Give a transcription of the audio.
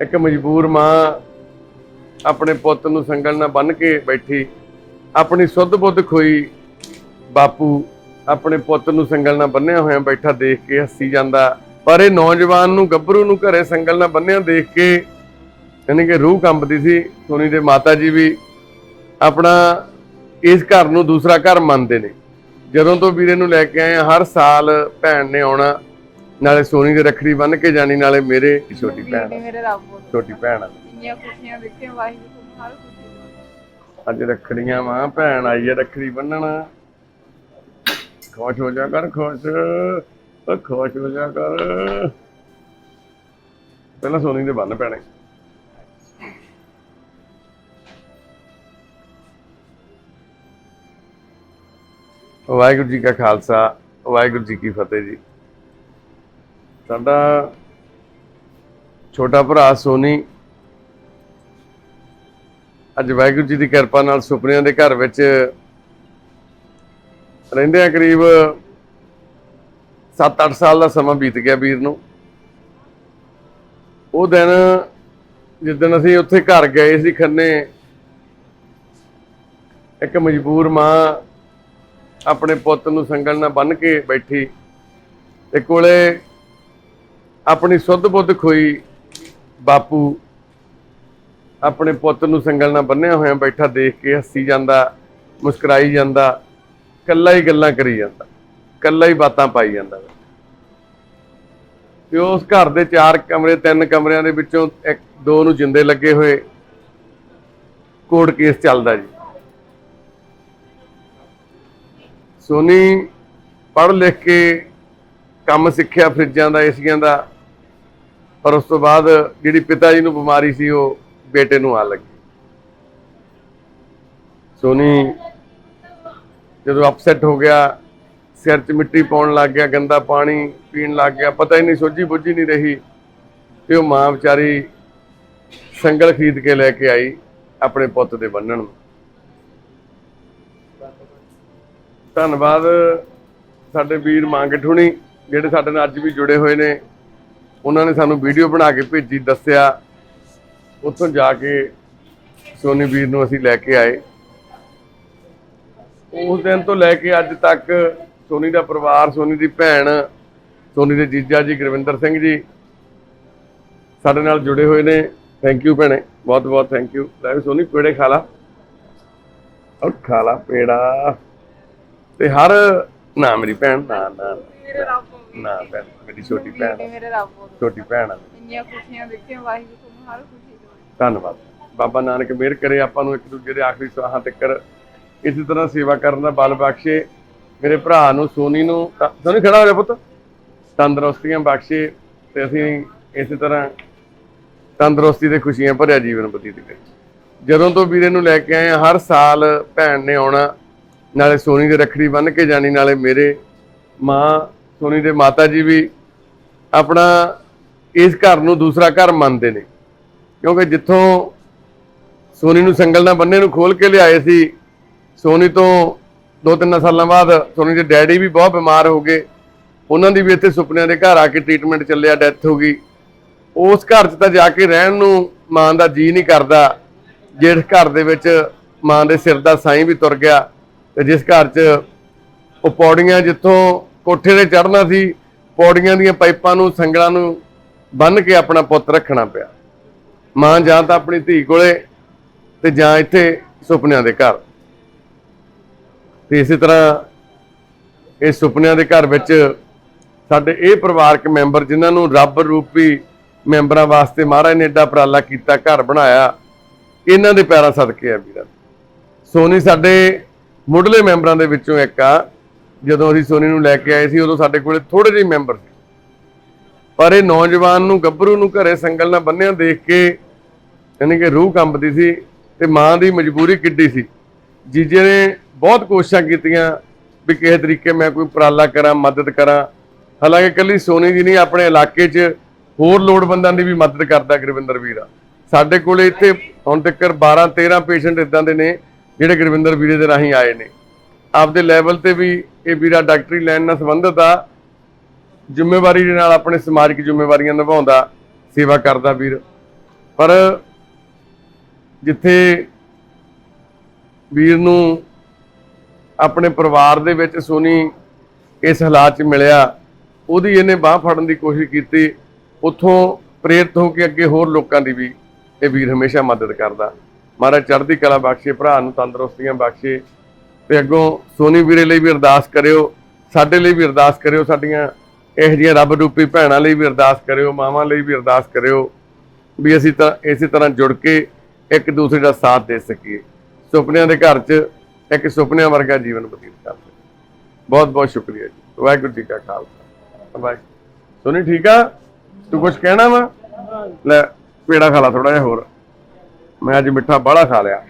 ਇੱਕ ਮਜਬੂਰ ਮਾਂ ਆਪਣੇ ਪੁੱਤ ਨੂੰ ਸੰਗਲ ਨਾਲ ਬੰਨ ਕੇ ਬੈਠੀ ਆਪਣੀ ਸੁੱਧ ਬੁੱਧ ਖੋਈ ਬਾਪੂ ਆਪਣੇ ਪੁੱਤ ਨੂੰ ਸੰਗਲ ਨਾਲ ਬੰਨਿਆ ਹੋਇਆ ਬੈਠਾ ਦੇਖ ਕੇ ਹੱਸੀ ਜਾਂਦਾ। ਪਰ ਇਹ ਨੌਜਵਾਨ ਨੂੰ ਗੱਭਰੂ ਨੂੰ ਘਰੇ ਸੰਗਲ ਨਾਲ ਬੰਨਿਆ ਦੇਖ ਕੇ ਯਾਨੀ ਕਿ ਰੂਹ ਕੰਬਦੀ ਸੀ ਸੋਨੀ ਦੇ ਮਾਤਾ ਜੀ ਵੀ ਆਪਣਾ ਇਸ ਘਰ ਨੂੰ ਦੂਸਰਾ ਘਰ ਮੰਨਦੇ ਨੇ। ਜਦੋਂ ਤੋਂ ਵੀਰੇ ਨੂੰ ਲੈ ਕੇ ਆਏ ਆ, ਹਰ ਸਾਲ ਭੈਣ ਨੇ ਆਉਣਾ। ਨਾਲੇ ਸੋਨੀ ਦੇ ਰੱਖੜੀ ਬੰਨ ਕੇ ਜਾਣੀ ਨਾਲੇ ਮੇਰੇ ਛੋਟੀ ਭੈਣ ਮੇਰੇ ਰੱਬ ਛੋਟੀ ਭੈਣ ਆ। ਇੰਨੀਆਂ ਖੁਸ਼ੀਆਂ ਦੇਖੀਆਂ ਵਾਹਿਗੁਰੂ ਤੁਹਾਨੂੰ ਹਰ ਖੁਸ਼ੀ ਦੇਵੇ ਅੱਜ ਰੱਖੜੀਆਂ ਵਾਂ ਭੈਣ ਆਈ ਹੈ ਰੱਖੜੀ ਬੰਨਣ। ਖੁਸ਼ ਹੋ ਜਾ ਕਰ ਖੁਸ਼। ਉਹ ਖੁਸ਼ ਹੋ ਜਾ ਕਰ। ਪਹਿਲਾਂ ਸੋਨੀ ਦੇ ਬੰਨ ਪੈਣੇ। ਵਾਹਿਗੁਰੂ ਜੀ ਕਾ ਖਾਲਸਾ ਵਾਹਿਗੁਰੂ ਜੀ ਕੀ ਫਤਿਹ ਜੀ। ਸਾਡਾ ਛੋਟਾ ਭਰਾ ਸੋਨੀ ਅੱਜ ਵਾਹਿਗੁਰੂ ਜੀ ਦੀ ਕਿਰਪਾ ਨਾਲ ਸੁਪਨਿਆਂ ਦੇ ਘਰ ਵਿੱਚ ਰਹਿੰਦੇ ਆ ਕਰੀਬ 7-8 ਸਾਲ ਦਾ ਸਮਾਂ ਬੀਤ ਗਿਆ ਵੀਰ ਨੂੰ। ਉਹ ਦਿਨ ਜਿੱਦਣ ਅਸੀਂ ਉੱਥੇ ਘਰ ਗਏ ਸੀ ਖੰਨੇ, ਇੱਕ ਮਜਬੂਰ ਮਾਂ ਆਪਣੇ ਪੁੱਤ ਨੂੰ ਸੰਗਲ ਨਾਲ ਬੰਨ ਕੇ ਬੈਠੀ ਤੇ ਕੋਲੇ ਆਪਣੀ ਸੁੱਧ ਬੁੱਧ ਖੋਈ ਬਾਪੂ ਆਪਣੇ ਪੁੱਤ ਨੂੰ ਸੰਗਲ ਨਾਲ ਬੰਨਿਆ ਹੋਇਆ ਬੈਠਾ ਦੇਖ ਕੇ ਹੱਸੀ ਜਾਂਦਾ, ਮੁਸਕਰਾਈ ਜਾਂਦਾ ਕੱਲਾ ਹੀ ਗੱਲਾਂ ਕਰੀ ਜਾਂਦਾ ਕੱਲਾ ਹੀ ਬਾਤਾਂ ਪਾਈ ਜਾਂਦਾ। ਤੇ ਉਸ ਘਰ ਦੇ ਚਾਰ ਕਮਰੇ, ਤਿੰਨ ਕਮਰਿਆਂ ਦੇ ਵਿੱਚੋਂ ਇੱਕ, ਦੋ ਨੂੰ ਜਿੰਦੇ ਲੱਗੇ ਹੋਏ। ਕੋਰਟ ਕੇਸ ਚੱਲਦਾ ਜੀ। ਸੋਨੀ ਪੜ੍ਹ ਲਿਖ ਕੇ ਕੰਮ ਸਿੱਖਿਆ ਫਰਿੱਜਾਂ ਦਾ, ਏਸੀਆਂ ਦਾ ਪਰ ਉਸ ਤੋਂ ਬਾਅਦ ਜਿਹੜੀ ਪਿਤਾ ਜੀ ਨੂੰ ਬਿਮਾਰੀ ਸੀ, ਉਹ ਬੇਟੇ ਨੂੰ ਆ ਲੱਗੀ। ਸੋਨੀ ਜਦੋਂ ਅਪਸੈਟ ਹੋ ਗਿਆ, ਸਿਰ 'ਚ ਮਿੱਟੀ ਪਾਉਣ ਲੱਗ ਗਿਆ, ਗੰਦਾ ਪਾਣੀ ਪੀਣ ਲੱਗ ਗਿਆ, ਪਤਾ ਹੀ ਨਹੀਂ ਸੋਝੀ ਬੁੱਝੀ ਨਹੀਂ ਰਹੀ, ਤੇ ਉਹ ਮਾਂ ਵਿਚਾਰੀ ਸੰਗਲ ਖਰੀਦ ਕੇ ਲੈ ਕੇ ਆਈ ਆਪਣੇ ਪੁੱਤ ਦੇ ਬੰਨਣ ਨੂੰ। ਧੰਨਵਾਦ ਸਾਡੇ ਵੀਰ ਮੰਗਠੁਣੀ ਜਿਹੜੇ ਸਾਡੇ ਨਾਲ ਅੱਜ ਵੀ ਜੁੜੇ ਹੋਏ ਨੇ। ਉਹਨਾਂ ਨੇ ਸਾਨੂੰ ਵੀਡੀਓ ਬਣਾ ਕੇ ਭੇਜੀ, ਦੱਸਿਆ। ਉੱਥੋਂ ਜਾ ਕੇ ਸੋਨੀ ਵੀਰ ਨੂੰ ਅਸੀਂ ਲੈ ਕੇ ਆਏ। ਉਸ ਦਿਨ ਤੋਂ ਲੈ ਕੇ ਅੱਜ ਤੱਕ ਸੋਨੀ ਦਾ ਪਰਿਵਾਰ, ਸੋਨੀ ਦੀ ਭੈਣ, ਸੋਨੀ ਦੇ ਜੀਜਾ ਜੀ, ਗੁਰਵਿੰਦਰ ਸਿੰਘ ਜੀ ਸਾਡੇ ਨਾਲ ਜੁੜੇ ਹੋਏ ਨੇ। ਥੈਂਕ ਯੂ ਭੈਣੇ ਬਹੁਤ ਬਹੁਤ ਥੈਂਕ ਯੂ ਲੈ ਵੀ ਸੋਨੀ, ਪੇੜੇ ਖਾ ਲਾ। ਔਰ ਖਾ ਲਾ ਪੇੜਾ। ਤੇ ਹਰ ਨਾ ਮੇਰੀ ਭੈਣ ਨਾ ਨਾ ਮੇਰੇ ਰੱਬ ਨਾ ਭੈਣ ਮੇਰੀ ਛੋਟੀ ਭੈਣ। ਮੇਰੇ ਰੱਬ ਛੋਟੀ ਭੈਣ ਆ। ਇੰਨੀਆਂ ਖੁਸ਼ੀਆਂ ਦੇਖੀਆਂ ਵਾਹਿਗੁਰੂ ਤੁਹਾਨੂੰ ਹਰ ਖੁਸ਼ੀ ਦੇਵੇ। ਧੰਨਵਾਦ। ਬਾਬਾ ਨਾਨਕ ਮਿਹਰ ਕਰੇ ਆਪਾਂ ਨੂੰ ਇੱਕ ਦੂਜੇ ਦੇ ਆਖਰੀ ਸਾਹਾਂ ਤੱਕ। ਇਸੇ ਤਰ੍ਹਾਂ ਸੇਵਾ ਕਰਨ ਦਾ ਬਲ ਬਖਸ਼ੇ। ਮੇਰੇ ਭਰਾ ਨੂੰ ਸੋਨੀ ਨੂੰ ਤਾਂ- ਸੋਨੀ ਖੜਾ ਹੋ ਜਾ ਪੁੱਤ। ਤੰਦਰੁਸਤੀਆਂ ਬਖਸ਼ੇ ਤੇ ਅਸੀਂ ਇਸੇ ਤਰ੍ਹਾਂ ਤੰਦਰੁਸਤੀ ਤੇ ਖੁਸ਼ੀਆਂ ਭਰਿਆ ਜੀਵਨ ਬਤੀਤ ਕਰੀਏ। ਜਦੋਂ ਤੋਂ ਵੀਰੇ ਨੂੰ ਲੈ ਕੇ ਆਏ ਆ, ਹਰ ਸਾਲ ਭੈਣ ਨੇ ਆਉਣਾ। ਨਾਲੇ ਸੋਨੀ ਦੇ ਰੱਖੜੀ ਬੰਨ ਕੇ ਜਾਣੀ, ਨਾਲੇ ਮੇਰੇ ਮਾਂ ਸੋਨੀ ਦੇ ਮਾਤਾ ਜੀ ਵੀ ਆਪਣਾ ਇਸ ਘਰ ਨੂੰ ਦੂਸਰਾ ਘਰ ਮੰਨਦੇ ਨੇ। ਕਿਉਂਕਿ ਜਿੱਥੋਂ ਸੋਨੀ ਨੂੰ ਸੰਗਲ ਨਾਲ ਬੰਨੇ ਨੂੰ ਖੋਲ ਕੇ ਲਿਆਏ ਸੀ, ਸੋਨੀ ਤੋਂ ਦੋ ਤਿੰਨ ਸਾਲਾਂ ਬਾਅਦ ਸੋਨੀ ਦੇ ਡੈਡੀ ਵੀ ਬਹੁਤ ਬਿਮਾਰ ਹੋ ਗਏ। ਉਹਨਾਂ ਦੀ ਵੀ ਇੱਥੇ ਸੁਪਨਿਆਂ ਦੇ ਘਰ ਆ ਕੇ ਟ੍ਰੀਟਮੈਂਟ ਚੱਲਿਆ, ਡੈਥ ਹੋ ਗਈ। ਉਸ ਘਰ 'ਚ ਤਾਂ ਜਾ ਕੇ ਰਹਿਣ ਨੂੰ ਮਾਂ ਦਾ ਜੀ ਨਹੀਂ ਕਰਦਾ। ਜਿਸ ਘਰ ਦੇ ਵਿੱਚ ਮਾਂ ਦੇ ਸਿਰ ਦਾ ਸਾਈਂ ਵੀ ਤੁਰ ਗਿਆ। ਤੇ ਜਿਸ ਘਰ 'ਚ ਉਹ ਪੌੜੀਆਂ ਜਿੱਥੋਂ ਕੋਠੇ ਤੇ ਚੜ੍ਹਨਾ ਸੀ, ਪੌੜੀਆਂ ਦੀਆਂ ਪਾਈਪਾਂ ਨੂੰ, ਸੰਗਲਾਂ ਨੂੰ ਬੰਨ ਕੇ ਆਪਣਾ ਪੁੱਤ ਰੱਖਣਾ ਪਿਆ। ਮਾਂ ਜਾਂ ਤਾਂ ਆਪਣੀ ਧੀ ਕੋਲੇ ਤੇ ਜਾਂ ਇੱਥੇ ਸੁਪਨਿਆਂ ਦੇ ਘਰ। ਤੇ ਇਸੇ ਤਰ੍ਹਾਂ ਇਹ ਸੁਪਨਿਆਂ ਦੇ ਘਰ ਵਿੱਚ ਸਾਡੇ ਇਹ ਪਰਿਵਾਰਕ ਮੈਂਬਰ ਜਿਨ੍ਹਾਂ ਨੂੰ ਰੱਬ ਰੂਪੀ ਮੈਂਬਰਾਂ ਵਾਸਤੇ ਮਹਾਰਾਜ ਨੇ ਏਡਾ ਉਪਰਾਲਾ ਕੀਤਾ, ਘਰ ਬਣਾਇਆ, ਇਹਨਾਂ ਦੇ ਪੈਰਾਂ ਸਦਕੇ ਆ ਵੀਰਾਂ। ਸੋਨੀ ਸਾਡੇ ਮੁੱਢਲੇ ਮੈਂਬਰਾਂ ਦੇ ਵਿੱਚੋਂ ਇੱਕ ਆ, ਜਦੋਂ ਅਸੀਂ ਸੋਨੀ ਨੂੰ ਲੈ ਕੇ ਆਏ ਸੀ, ਉਦੋਂ ਸਾਡੇ ਕੋਲੇ ਥੋੜੇ ਜਿਹੇ ਮੈਂਬਰ ਸੀ। ਪਰ ਇਹ ਨੌਜਵਾਨ ਨੂੰ, ਗੱਭਰੂ ਨੂੰ ਘਰੇ ਸੰਗਲ ਨਾਲ ਬੰਨਿਆ ਦੇਖ ਕੇ, ਯਾਨੀ ਕਿ ਰੂਹ ਕੰਬਦੀ ਸੀ ਤੇ ਮਾਂ ਦੀ ਮਜਬੂਰੀ ਕਿੱਡੀ ਸੀ। ਜੀਜੇ ਨੇ ਬਹੁਤ ਕੋਸ਼ਿਸ਼ਾਂ ਕੀਤੀਆਂ ਵੀ ਕਿਸੇ ਤਰੀਕੇ ਮੈਂ ਕੋਈ ਉਪਰਾਲਾ ਕਰਾਂ, ਮਦਦ ਕਰਾਂ। ਹਾਲਾਂਕਿ ਕੱਲੀ ਸੋਨੀ ਦੀ ਨਹੀਂ, ਆਪਣੇ ਇਲਾਕੇ 'ਚ ਹੋਰ ਲੋੜਵੰਦਾਂ ਦੀ ਵੀ ਮਦਦ ਕਰਦਾ ਗੁਰਵਿੰਦਰ ਵੀਰਾ ਸਾਡੇ ਕੋਲੇ ਇੱਥੇ ਹੁਣ ਤੱਕ 12 13 ਪੇਸ਼ੈਂਟ ਇਦਾਂ ਦੇ ਨੇ ਜਿਹੜੇ ਗੁਰਵਿੰਦਰ ਵੀਰੇ ਦੇ ਰਾਹੀਂ ਆਏ ਨੇ। ਆਪਦੇ ਲੈਵਲ ਤੇ ਵੀ ਇਹ ਵੀਰਾ ਡਾਕਟਰੀ ਲਾਈਨ ਨਾਲ ਸੰਬੰਧਿਤ ਆ। ਜ਼ਿੰਮੇਵਾਰੀ ਦੇ ਨਾਲ ਆਪਣੇ ਸਮਾਜਿਕ ਜ਼ਿੰਮੇਵਾਰੀਆਂ ਨਿਭਾਉਂਦਾ, ਸੇਵਾ ਕਰਦਾ ਵੀਰ। ਪਰ ਜਿੱਥੇ ਵੀਰ ਨੂੰ ਆਪਣੇ ਪਰਿਵਾਰ ਦੇ ਵਿੱਚ ਸੋਨੀ ਇਸ ਹਾਲਾਤ 'ਚ ਮਿਲਿਆ, ਉਹਦੀ ਇਹਨੇ ਬਾਹ ਫੜਨ ਦੀ ਕੋਸ਼ਿਸ਼ ਕੀਤੀ। ਉੱਥੋਂ ਪ੍ਰੇਰਿਤ ਹੋ ਕੇ ਅੱਗੇ ਹੋਰ ਲੋਕਾਂ ਦੀ ਵੀ ਇਹ ਵੀਰ ਹਮੇਸ਼ਾ ਮਦਦ ਕਰਦਾ। ਮਹਾਰਾਜ ਚੜ੍ਹਦੀ ਕਲਾ ਬਖਸ਼ੇ, ਭਰਾ ਨੂੰ ਤੰਦਰੁਸਤੀਆਂ ਬਖਸ਼ੇ। ਤੇ ਅੱਗੋਂ ਸੋਨੀ ਵੀਰੇ ਲਈ ਵੀ ਅਰਦਾਸ ਕਰਿਓ, ਸਾਡੇ ਲਈ ਵੀ ਅਰਦਾਸ ਕਰਿਓ, ਸਾਡੀਆਂ ਇਹੋ ਜਿਹੀਆਂ ਰੱਬ ਰੂਪੀ ਭੈਣਾਂ ਲਈ ਵੀ ਅਰਦਾਸ ਕਰਿਓ, ਮਾਵਾਂ ਲਈ ਵੀ ਅਰਦਾਸ ਕਰਿਓ, ਵੀ ਅਸੀਂ ਤਾਂ ਇਸੇ ਤਰ੍ਹਾਂ ਜੁੜ ਕੇ ਇੱਕ ਦੂਸਰੇ ਦਾ ਸਾਥ ਦੇ ਸਕੀਏ। ਸੁਪਨਿਆਂ ਦੇ ਘਰ 'ਚ ਇੱਕ ਸੁਪਨਿਆਂ ਵਰਗਾ ਜੀਵਨ ਬਤੀਤ ਕਰ ਸਕੀਏ। ਬਹੁਤ ਬਹੁਤ ਸ਼ੁਕਰੀਆ ਜੀ। ਵਾਹਿਗੁਰੂ ਜੀ ਕਾ ਖਾਲਸਾ। ਵਾਹਿਗੁਰੂ ਸੋਨੀ, ਠੀਕ ਆ? ਤੂੰ ਕੁਝ ਕਹਿਣਾ ਵਾ? ਲੈ, ਪੇੜਾ ਖਾ ਲਾ ਥੋੜਾ ਜਿਹਾ ਹੋਰ। ਮੈਂ ਅੱਜ ਮਿੱਠਾ ਬਾਹਲਾ ਖਾ ਲਿਆ।